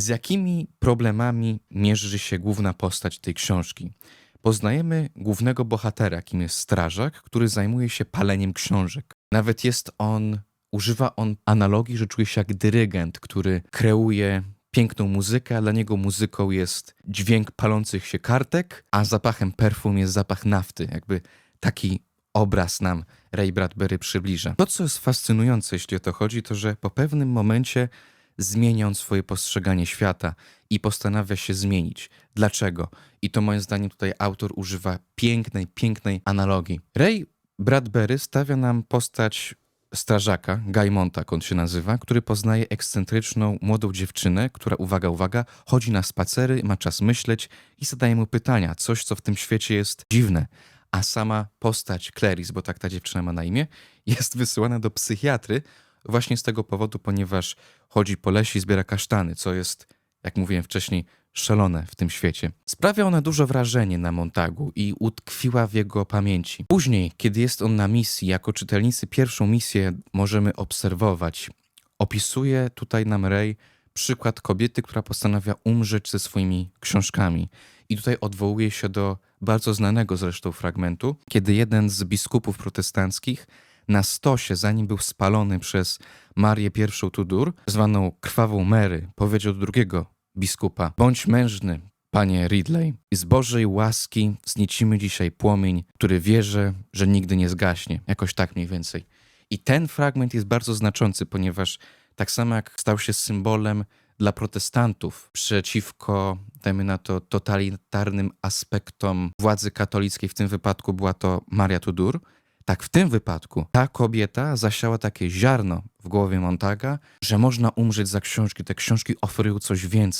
Z jakimi problemami mierzy się główna postać tej książki? Poznajemy głównego bohatera, jakim jest strażak, który zajmuje się paleniem książek. Nawet jest on, używa on analogii, że czuje się jak dyrygent, który kreuje piękną muzykę, a dla niego muzyką jest dźwięk palących się kartek, a zapachem perfum jest zapach nafty. Jakby taki obraz nam Ray Bradbury przybliża. To, co jest fascynujące, jeśli o to chodzi, to że po pewnym momencie zmienia on swoje postrzeganie świata i postanawia się zmienić. Dlaczego? I to moim zdaniem tutaj autor używa pięknej, pięknej analogii. Ray Bradbury stawia nam postać strażaka, Guy Montag on się nazywa, który poznaje ekscentryczną młodą dziewczynę, która, uwaga, uwaga, chodzi na spacery, ma czas myśleć i zadaje mu pytania, coś, co w tym świecie jest dziwne. A sama postać Clarice, bo tak ta dziewczyna ma na imię, jest wysyłana do psychiatry właśnie z tego powodu, ponieważ chodzi po lesie i zbiera kasztany, co jest, jak mówiłem wcześniej, szalone w tym świecie. Sprawia ona dużo wrażenie na Montagu i utkwiła w jego pamięci. Później, kiedy jest on na misji, jako czytelnicy pierwszą misję możemy obserwować, opisuje tutaj nam Ray przykład kobiety, która postanawia umrzeć ze swoimi książkami. I tutaj odwołuje się do bardzo znanego zresztą fragmentu, kiedy jeden z biskupów protestanckich na stosie, zanim był spalony przez Marię I Tudur, zwaną Krwawą Mary, powiedział do drugiego biskupa: Bądź mężny, panie Ridley, i z Bożej łaski zniecimy dzisiaj płomień, który wierzę, że nigdy nie zgaśnie. Jakoś tak mniej więcej. I ten fragment jest bardzo znaczący, ponieważ tak samo jak stał się symbolem dla protestantów przeciwko, dajmy na to, totalitarnym aspektom władzy katolickiej, w tym wypadku była to Maria Tudur, tak w tym wypadku ta kobieta zasiała takie ziarno w głowie Montaga, że można umrzeć za książki. Te książki oferują coś więcej.